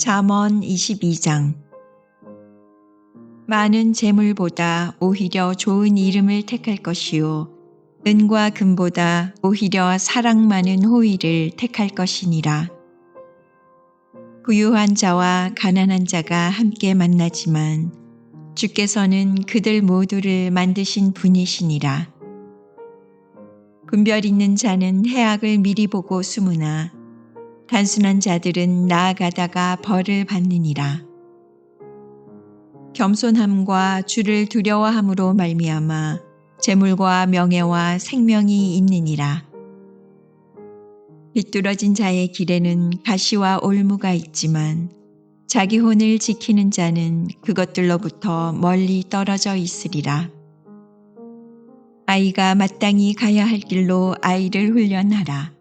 잠언 22장 많은 재물보다 오히려 좋은 이름을 택할 것이요 은과 금보다 오히려 사랑 많은 호의를 택할 것이니라. 부유한 자와 가난한 자가 함께 만나지만 주께서는 그들 모두를 만드신 분이시니라. 분별 있는 자는 해악을 미리 보고 숨으나 단순한 자들은 나아가다가 벌을 받느니라. 겸손함과 주를 두려워함으로 말미암아 재물과 명예와 생명이 있느니라. 비뚤어진 자의 길에는 가시와 올무가 있지만 자기 혼을 지키는 자는 그것들로부터 멀리 떨어져 있으리라. 아이가 마땅히 가야 할 길로 아이를 훈련하라.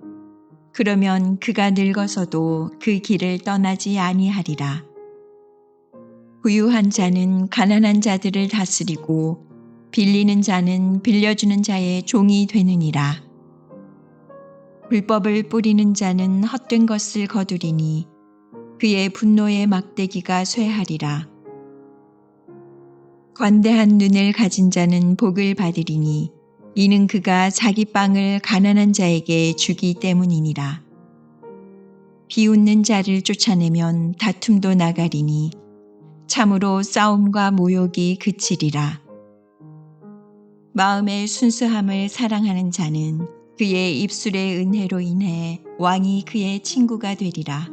그러면 그가 늙어서도 그 길을 떠나지 아니하리라. 부유한 자는 가난한 자들을 다스리고 빌리는 자는 빌려주는 자의 종이 되느니라. 불법을 뿌리는 자는 헛된 것을 거두리니 그의 분노의 막대기가 쇠하리라. 관대한 눈을 가진 자는 복을 받으리니 이는 그가 자기 빵을 가난한 자에게 주기 때문이니라. 비웃는 자를 쫓아내면 다툼도 나가리니 참으로 싸움과 모욕이 그치리라. 마음의 순수함을 사랑하는 자는 그의 입술의 은혜로 인해 왕이 그의 친구가 되리라.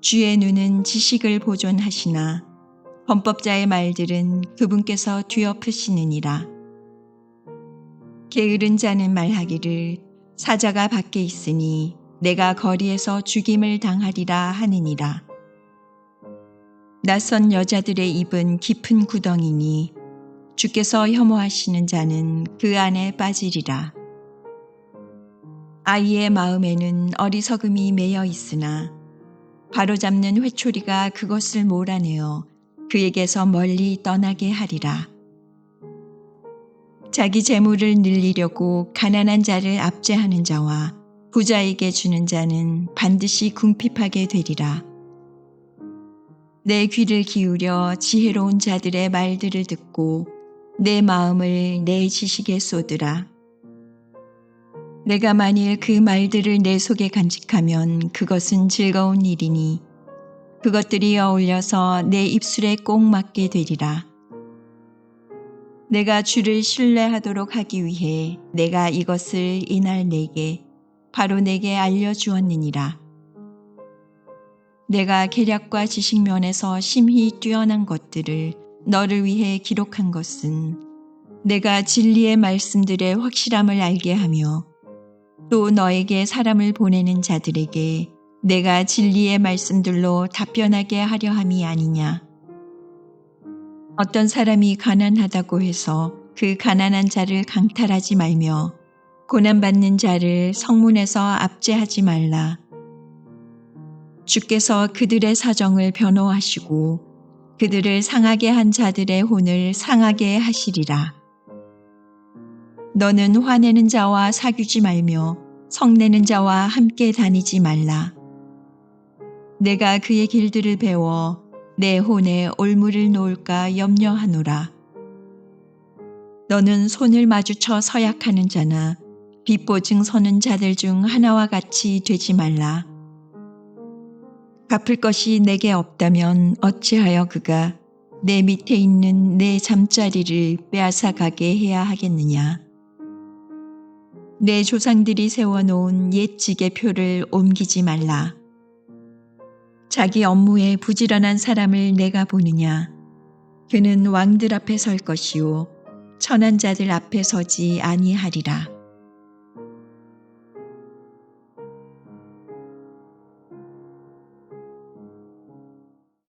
주의 눈은 지식을 보존하시나 범법자의 말들은 그분께서 뒤엎으시느니라. 게으른 자는 말하기를 사자가 밖에 있으니 내가 거리에서 죽임을 당하리라 하느니라. 낯선 여자들의 입은 깊은 구덩이니 주께서 혐오하시는 자는 그 안에 빠지리라. 아이의 마음에는 어리석음이 매여 있으나 바로잡는 회초리가 그것을 몰아내어 그에게서 멀리 떠나게 하리라. 자기 재물을 늘리려고 가난한 자를 압제하는 자와 부자에게 주는 자는 반드시 궁핍하게 되리라. 내 귀를 기울여 지혜로운 자들의 말들을 듣고 내 마음을 내 지식에 쏟으라. 내가 만일 그 말들을 내 속에 간직하면 그것은 즐거운 일이니 그것들이 어울려서 내 입술에 꼭 맞게 되리라. 내가 주를 신뢰하도록 하기 위해 내가 이것을 이날 내게 바로 내게 알려주었느니라. 내가 계략과 지식 면에서 심히 뛰어난 것들을 너를 위해 기록한 것은 내가 진리의 말씀들의 확실함을 알게 하며 또 너에게 사람을 보내는 자들에게 내가 진리의 말씀들로 답변하게 하려 함이 아니냐. 어떤 사람이 가난하다고 해서 그 가난한 자를 강탈하지 말며 고난받는 자를 성문에서 압제하지 말라. 주께서 그들의 사정을 변호하시고 그들을 상하게 한 자들의 혼을 상하게 하시리라. 너는 화내는 자와 사귀지 말며 성내는 자와 함께 다니지 말라. 내가 그의 길들을 배워 내 혼에 올무를 놓을까 염려하노라. 너는 손을 마주쳐 서약하는 자나 빗보증 서는 자들 중 하나와 같이 되지 말라. 갚을 것이 내게 없다면 어찌하여 그가 내 밑에 있는 내 잠자리를 빼앗아 가게 해야 하겠느냐. 내 조상들이 세워놓은 옛 지게표를 옮기지 말라. 자기 업무에 부지런한 사람을 내가 보느냐. 그는 왕들 앞에 설 것이요. 천한 자들 앞에 서지 아니하리라.